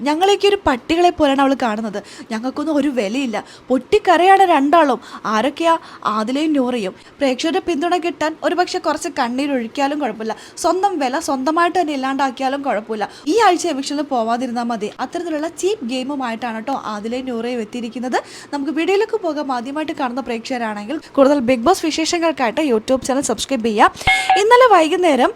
ഞങ്ങളേക്ക് ഒരു പട്ടികളെ പോലെയാണ് അവൾ കാണുന്നത്. ഞങ്ങൾക്കൊന്നും ഒരു വിലയില്ല. പൊട്ടിക്കരയാണ് രണ്ടാളും. ആരൊക്കെയാ? ആദിലയും നൂറയും. പ്രേക്ഷകരുടെ പിന്തുണ കിട്ടാൻ ഒരുപക്ഷെ കുറച്ച് കണ്ണീരൊഴിക്കാലും കുഴപ്പമില്ല. സ്വന്തം വില സ്വന്തമായിട്ട് തന്നെ ഇല്ലാണ്ടാക്കിയാലും കുഴപ്പമില്ല. ഈ ആഴ്ച എവിക്ഷനിൽ പോവാതിരുന്നാൽ മതി. അത്തരത്തിലുള്ള ചീപ്പ് ഗെയിമുമായിട്ടാണ് കേട്ടോ ആദിലയും നൂറയും എത്തിയിരിക്കുന്നത്. നമുക്ക് വീഡിയോയിലേക്ക് പോകാം. ആദ്യമായിട്ട് കാണുന്ന പ്രേക്ഷകരാണെങ്കിൽ കൂടുതൽ ബിഗ് ബോസ് വിശേഷങ്ങൾക്കായിട്ട് യൂട്യൂബ് ചാനൽ സബ്സ്ക്രൈബ് ചെയ്യാം ഇന്നലെ വൈകുന്നേരം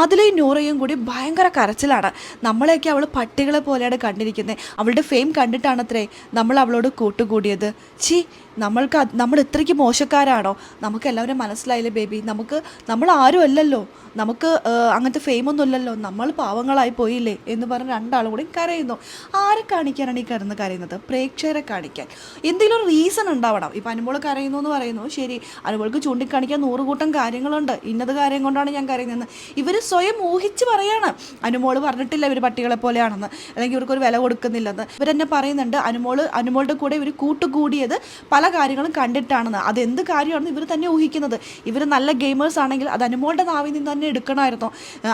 ആദിലയും നൂറയും കൂടി ഭയങ്കര കരച്ചിലാണ്. നമ്മളെയൊക്കെ അവൾ പട്ടികളെ പോലെയാണ് കണ്ടിരിക്കുന്നത്. അവളുടെ ഫെയിം കണ്ടിട്ടാണത്രേ നമ്മൾ അവളോട് കൂട്ടുകൂടിയത്. ചി നമ്മൾക്ക് നമ്മൾ ഇത്രയ്ക്ക് മോശക്കാരാണോ? നമുക്ക് എല്ലാവരും മനസ്സിലായില്ലേ ബേബി? നമുക്ക് നമ്മൾ ആരും അല്ലല്ലോ. നമുക്ക് അങ്ങനത്തെ അങ്ങനത്തെ ഫെയിമൊന്നും ഇല്ലല്ലോ. നമ്മൾ പാവങ്ങളായി പോയില്ലേ എന്ന് പറഞ്ഞ് രണ്ടാളും കൂടി കരയുന്നു. ആരെ കാണിക്കാനാണ് ഈ കരുന്ന് കരയുന്നത്? പ്രേക്ഷകരെ കാണിക്കാൻ. എന്തെങ്കിലും ഒരു റീസൺ ഉണ്ടാവണം. ഇപ്പം അനുമോൾ കരയുന്നു എന്ന് പറയുന്നു. ശരി അനുമോൾക്ക് ചൂണ്ടിക്കാണിക്കാൻ നൂറുകൂട്ടം കാര്യങ്ങളുണ്ട്. ഇന്നത് കാര്യം കൊണ്ടാണ് ഞാൻ കരയുന്നത്. ഇവർ സ്വയം ഊഹിച്ച് പറയാണ്. അനുമോൾ പറഞ്ഞിട്ടില്ല ഇവർ പട്ടികളെ പോലെയാണെന്ന്. അല്ലെങ്കിൽ ഇവർക്കൊരു വില കൊടുക്കുന്നില്ലെന്ന്. ഇവരെന്നെ പറയുന്നുണ്ട് അനുമോൾ അനുമോളുടെ കൂടെ ഇവർ കൂട്ടുകൂടിയത് പല കാര്യങ്ങളും കണ്ടിട്ടാണെന്ന്. അതെന്ത് കാര്യമാണെന്ന് ഇവർ തന്നെ ഊഹിക്കുന്നത്. ഇവർ നല്ല ഗെയിമേഴ്സ് ആണെങ്കിൽ അത് അനുമോളുടെ നാവിൽ നിന്ന് തന്നെ എടുക്കണമായിരുന്നു.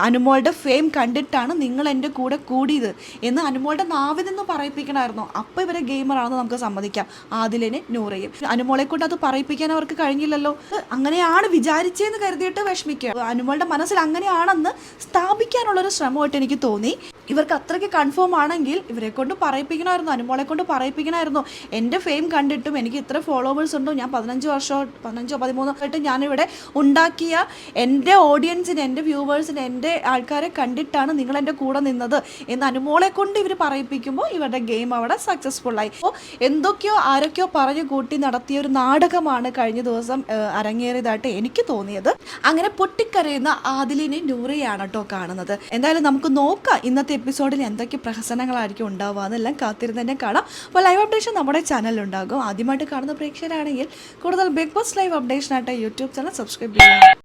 അനുമോളുടെ ഫെയിം കണ്ടിട്ടാണ് നിങ്ങൾ എന്റെ കൂടെ കൂടിയത് എന്ന് അനുമോളുടെ നാവിൽ നിന്ന് പറയിപ്പിക്കണമായിരുന്നു. അപ്പോൾ ഇവരെ ഗെയിമറാണെന്ന് നമുക്ക് സമ്മതിക്കാം. ആദിലിനെ നൂറയും അനുമോളെ കൊണ്ട് അത് പറയിപ്പിക്കാൻ അവർക്ക് കഴിഞ്ഞില്ലല്ലോ. അങ്ങനെയാണ് വിചാരിച്ചതെന്ന് കരുതിയിട്ട് വിഷമിക്കുക. അനുമോളുടെ മനസ്സിൽ അങ്ങനെയാണെന്ന് സ്ഥാപിക്കാനുള്ളൊരു ശ്രമമായിട്ട് എനിക്ക് തോന്നി. ഇവർക്ക് അത്രയ്ക്ക് കൺഫേം ആണെങ്കിൽ ഇവരെ കൊണ്ട് പറയിപ്പിക്കണമായിരുന്നു അനുമോളെ കൊണ്ട് പറയിപ്പിക്കണമായിരുന്നു. എന്റെ ഫെയിം കണ്ടിട്ടും എനിക്ക് ഇത്ര ഫോളോവേഴ്സ് ഉണ്ടോ? ഞാൻ പതിനഞ്ച് വർഷം പതിനഞ്ചോ പതിമൂന്നോ ആയിട്ട് ഞാനിവിടെ ഉണ്ടാക്കിയ എന്റെ ഓഡിയൻസിന് എന്റെ വ്യൂവേഴ്സിന് എന്റെ ആൾക്കാരെ കണ്ടിട്ടാണ് നിങ്ങൾ എന്റെ കൂടെ നിന്നത് എന്ന് അനുമോളെ കൊണ്ട് ഇവർ പറയിപ്പിക്കുമ്പോൾ ഇവരുടെ ഗെയിം അവിടെ സക്സസ്ഫുൾ ആയി. അപ്പോൾ എന്തൊക്കെയോ ആരൊക്കെയോ പറഞ്ഞു കൂട്ടി നടത്തിയ ഒരു നാടകമാണ് കഴിഞ്ഞ ദിവസം അരങ്ങേറിയതായിട്ട് എനിക്ക് തോന്നിയത്. അങ്ങനെ പൊട്ടിക്കരയുന്ന ആദിലിനെ നൂറയാണ് കേട്ടോ കാണുന്നത്. എന്തായാലും നമുക്ക് നോക്കാം ഇന്നത്തെ എപ്പിസോഡിൽ എന്തൊക്കെ പ്രഹസനങ്ങളായിരിക്കും ഉണ്ടാവുക എന്നെല്ലാം കാത്തിരുന്ന് തന്നെ കാണാം. അപ്പോൾ ലൈവ് അപ്ഡേഷൻ നമ്മുടെ ചാനലിൽ ഉണ്ടാകും. ആദ്യമായിട്ട് കാണുന്ന പ്രേക്ഷകരാണെങ്കിൽ കൂടുതൽ ബിഗ് ബോസ് ലൈവ് അപ്ഡേഷനായിട്ട് യൂട്യൂബ് ചാനൽ സബ്സ്ക്രൈബ് ചെയ്യുക